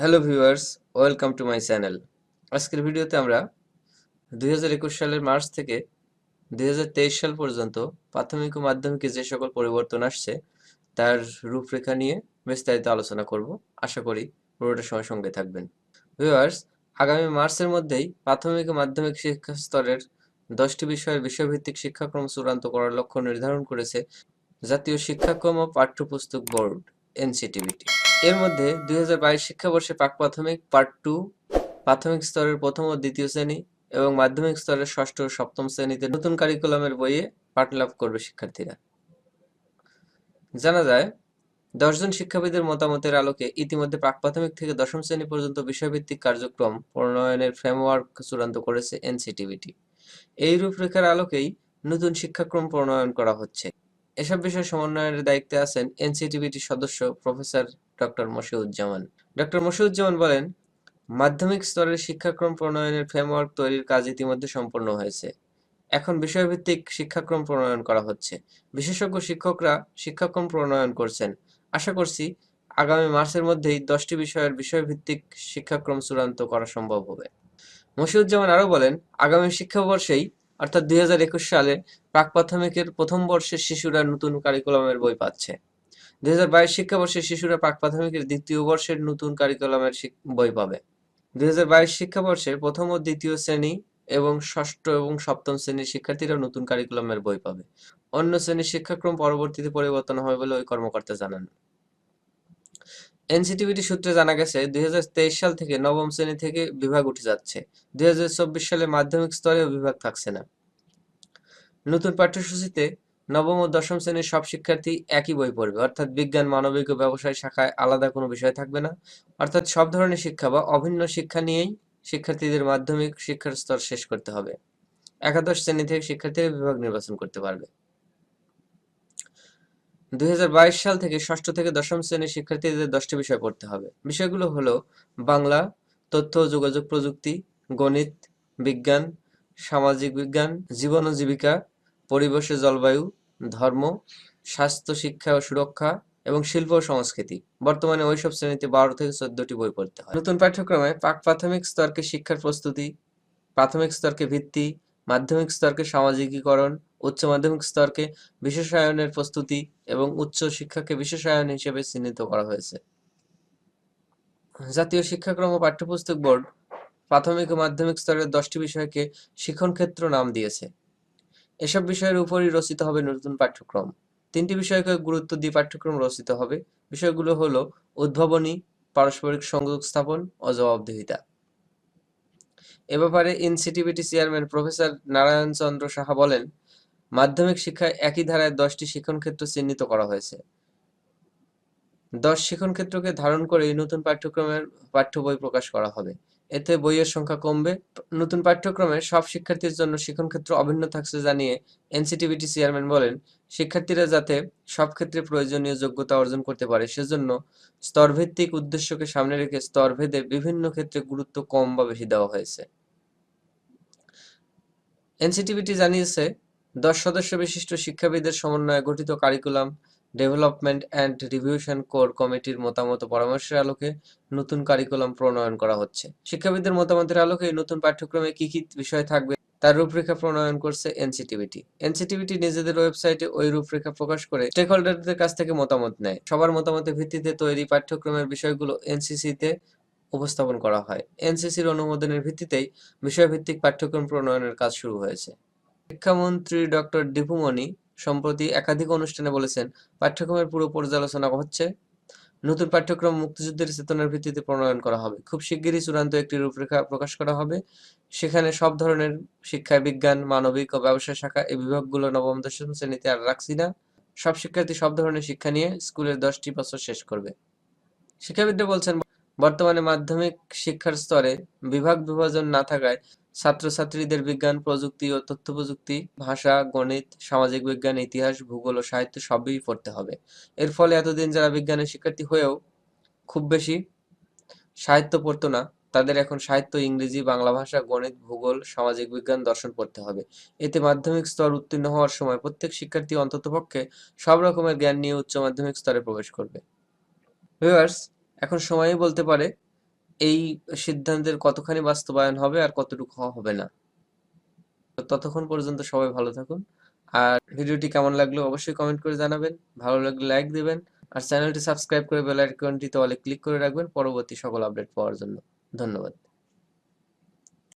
Hello viewers, welcome to my channel. আজকের ভিডিওতে আমরা দুই হাজার একুশ সালের মার্চ থেকে দুই হাজার তেইশ সাল পর্যন্ত প্রাথমিক ও মাধ্যমিকে যে সকল পরিবর্তন আসছে, তার রূপরেখা নিয়ে বিস্তারিত আলোচনা করব। আশা করি পুরোটা সময় সঙ্গে থাকবেন। ভিউয়ার্স, আগামী মার্চের মধ্যেই প্রাথমিক ও মাধ্যমিক শিক্ষা স্তরের দশটি বিষয়ের বিষয়ভিত্তিক শিক্ষাক্রম চূড়ান্ত করার লক্ষ্য নির্ধারণ করেছে জাতীয় শিক্ষাক্রম ও পাঠ্যপুস্তক বোর্ড, এনসিটিবিটি। এর মধ্যে দুই হাজার বাইশ শিক্ষাবর্ষে প্রাক প্রাথমিক পার্ট টু প্রাথমিক স্তরের প্রথম ও দ্বিতীয় শ্রেণি এবং মাধ্যমিক স্তরের ষষ্ঠ ও সপ্তম শ্রেণীতে নতুন কারিকুলামের বইয়ে পাঠ লাভ করবে শিক্ষার্থীরা। জানা যায় দশজন শিক্ষাবিদের মতামতের আলোকে ইতিমধ্যে প্রাক প্রাথমিক থেকে দশম শ্রেণি পর্যন্ত বিষয়ভিত্তিক কার্যক্রম প্রণয়নের ফ্রেমওয়ার্ক চূড়ান্ত করেছে এনসিটিভিটি এই রূপরেখার আলোকেই নতুন শিক্ষাক্রম প্রণয়ন করা হচ্ছে। এসব বিষয় সমন্বয়ের দায়িত্বে আছেন এনসিটিভিটির সদস্য professor doctor Moshiuzzaman. Doctor Moshiuzzaman বলেন, মাধ্যমিক স্তরের শিক্ষাক্রম প্রণয়নের ফ্রেমওয়ার্ক তৈরির কাজ ইতিমধ্যে সম্পন্ন হয়েছে। এখন বিষয়ভিত্তিক শিক্ষাক্রম প্রণয়ন করা হচ্ছে। বিশেষজ্ঞ শিক্ষকরা শিক্ষাক্রম প্রণয়ন করছেন। আশা করছি, আগামী মার্চের মধ্যেই দশটি বিষয়ের বিষয়ভিত্তিক শিক্ষাক্রম চূড়ান্ত করা সম্ভব হবে। মশিউজ্জামান আরও বলেন, আগামী শিক্ষাবর্ষেই, অর্থাৎ দুই হাজার একুশ সালে, প্রাক প্রাথমিকের প্রথম বর্ষের শিশুরা নতুন কারিকুলামের বই পাচ্ছে। দুই হাজার বাইশ শিক্ষাবর্ষের শিশুরা প্রাক প্রাথমিকের দ্বিতীয় বর্ষের নতুন কারিকুলামের বই পাবে। দুই শিক্ষাবর্ষের প্রথম ও দ্বিতীয় শ্রেণি এবং ষষ্ঠ এবং সপ্তম শ্রেণির শিক্ষার্থীরা নতুন কারিকুলামের বই পাবে। অন্য শ্রেণির শিক্ষাক্রম পরবর্তীতে পরিবর্তন হবে বলে ওই কর্মকর্তা জানান। এনসিটিভিটি সূত্রে জানা গেছে, দুই হাজার তেইশ সাল থেকে নবম শ্রেণি থেকে বিভাগ উঠে যাচ্ছে। দুই হাজার চব্বিশ সালে মাধ্যমিক স্তরেও বিভাগ থাকছে না। নতুন পাঠ্যসূচিতে নবম ও দশম শ্রেণির সব শিক্ষার্থী একই বই পড়বে। অর্থাৎ বিজ্ঞান, মানবিক ও ব্যবসায় শাখায় আলাদা কোনো বিষয় থাকবে না। অর্থাৎ সব ধরনের শিক্ষা বা অভিন্ন শিক্ষা নিয়েই শিক্ষার্থীদের মাধ্যমিক শিক্ষার স্তর শেষ করতে হবে। একাদশ শ্রেণি থেকে শিক্ষার্থীরা বিভাগ নির্বাচন করতে পারবে। দুই হাজার বাইশ সাল থেকে ষষ্ঠ থেকে দশম শ্রেণির শিক্ষার্থীদের দশটি বিষয় পড়তে হবে। বিষয়গুলো হলো বাংলা, তথ্য ও যোগাযোগ প্রযুক্তি, গণিত, বিজ্ঞান, সামাজিক বিজ্ঞান, জীবন ও জীবিকা, পরিবেশ জলবায়ু ধর্ম, স্বাস্থ্য, শিক্ষা ও সুরক্ষা এবং শিল্প ও সংস্কৃতি। বর্তমানে ওইসব শ্রেণীতে বারো থেকে চোদ্দটি বই পড়তে হয়। নতুন পাঠ্যক্রমে প্রাক প্রাথমিক স্তরকে শিক্ষার প্রস্তুতি, প্রাথমিক স্তরকে ভিত্তি, মাধ্যমিক স্তরকে সামাজিকীকরণ, উচ্চ মাধ্যমিক স্তরকে বিশেষায়নের প্রস্তুতি এবং উচ্চ শিক্ষাকে বিশেষায়ন হিসেবে চিহ্নিত করা হয়েছে। জাতীয় শিক্ষাক্রম ও পাঠ্যপুস্তক বোর্ড প্রাথমিক ও মাধ্যমিক স্তরের দশটি বিষয়কে শিক্ষণ ক্ষেত্র নাম দিয়েছে। এসব বিষয়ের উপরই রচিত হবে নতুন পাঠ্যক্রম। তিনটি বিষয়কে গুরুত্ব দিয়ে পাঠ্যক্রম রচিত হবে। বিষয়গুলো হলো উদ্ভাবনী, পারস্পরিক সংযোগ স্থাপন ও জবাবদিহিতা। এ ব্যাপারে ইনসিটিভিটি চেয়ারম্যান প্রফেসর নারায়ণ চন্দ্র সাহা বলেন, মাধ্যমিক শিক্ষায় একই ধারায় দশটি শিক্ষণ ক্ষেত্র চিহ্নিত করা হয়েছে। দশ শিক্ষণ ক্ষেত্রকে ধারণ করে নতুন পাঠ্যক্রমের পাঠ্য বই প্রকাশ করা হবে। এতে বইয়ের সংখ্যা কমবে। নতুন পাঠ্যক্রমে সব শিক্ষার্থীর জন্য শিক্ষণ ক্ষেত্র অভিন্ন থাকছে জানিয়ে এনসিটিভিটি চেয়ারম্যান বলেন, শিক্ষার্থীরা যাতে সব ক্ষেত্রে প্রয়োজনীয় যোগ্যতা অর্জন করতে পারে, সেজন্য স্তরভিত্তিক উদ্দেশ্যকে সামনে রেখে স্তরভেদে বিভিন্ন ক্ষেত্রে গুরুত্ব কম বা বেশি দেওয়া হয়েছে। এনসিটিভিটি জানিয়েছে, দশ সদস্য বিশিষ্ট শিক্ষাবিদের সমন্বয়ে গঠিত curriculum development and revision core কমিটির মতামত পরামর্শের আলোকে নতুন কারিকুলাম প্রণয়ন করা হচ্ছে। শিক্ষাবিদদের মতামতের আলোকে নতুন পাঠ্যক্রমে কি কি বিষয় থাকবে তার রূপরেখা প্রণয়ন করছে এনসিটিভিটি এনসিটিভিটি নিজেদের ওয়েবসাইটে ওই রূপরেখা প্রকাশ করে স্টেক হোল্ডারদের কাছ থেকে মতামত নেয়। সবার মতামতের ভিত্তিতে তৈরি পাঠ্যক্রমের বিষয়গুলো এনসিসিতে উপস্থাপন করা হয়। এনসিসির অনুমোদনের ভিত্তিতেই বিষয়ভিত্তিক পাঠ্যক্রম প্রণয়নের কাজ শুরু হয়েছে। শিক্ষামন্ত্রী ডক্টর দীপুমণি সম্প্রতি একাধিক অনুষ্ঠানে বলেছেন, পাঠ্যক্রমের পুরো পর্যালোচনা হচ্ছে। নতুন পাঠ্যক্রম মুক্তিযুদ্ধের চেতনার ভিত্তিতে প্রণয়ন করা হবে। খুব শিগগিরই চূড়ান্ত একটি রূপরেখা প্রকাশ করা হবে। সেখানে সব ধরনের শিক্ষায় বিজ্ঞান, মানবিক ও ব্যবসায় শাখা এই বিভাগগুলো নবম, দশম শ্রেণীতে আর রাখছি না। সব শিক্ষার্থী সব ধরনের শিক্ষা নিয়ে স্কুলের দশটি বছর শেষ করবে। শিক্ষাবিদরা বলছেন, বর্তমানে মাধ্যমিক শিক্ষার স্তরে বিভাগ বিভাজন না থাকায় ছাত্রছাত্রীদের বিজ্ঞান, প্রযুক্তি ও তথ্য প্রযুক্তি ভাষা, গণিত, সামাজিক বিজ্ঞান, ইতিহাস, ভূগোল ও সাহিত্য সবই পড়তে হবে। এর ফলে এতদিন যারা বিজ্ঞানের শিক্ষার্থী হয়েও খুব বেশি সাহিত্য পড়তো না, তাদের এখন সাহিত্য, ইংরেজি, বাংলা ভাষা, গণিত, ভূগোল, সামাজিক বিজ্ঞান দর্শন পড়তে হবে। এতে মাধ্যমিক স্তর উত্তীর্ণ হওয়ার সময় প্রত্যেক শিক্ষার্থী অন্ততপক্ষে সব রকমের জ্ঞান নিয়ে উচ্চ মাধ্যমিক স্তরে প্রবেশ করবে। এখন সময়ই বলতে পারে এই সিদ্ধান্তের কতখানি বাস্তবায়ন হবে আর কতটুকু হবে না। ততক্ষণ পর্যন্ত সবাই ভালো থাকুন। আর ভিডিওটি কেমন লাগল অবশ্যই কমেন্ট করে জানাবেন। ভালো লাগলে লাইক দেবেন। আর চ্যানেলটি সাবস্ক্রাইব করে বেল আইকনটিতে অলে ক্লিক করে রাখবেন। পরবর্তী সকল আপডেট পাওয়ার জন্য। ধন্যবাদ।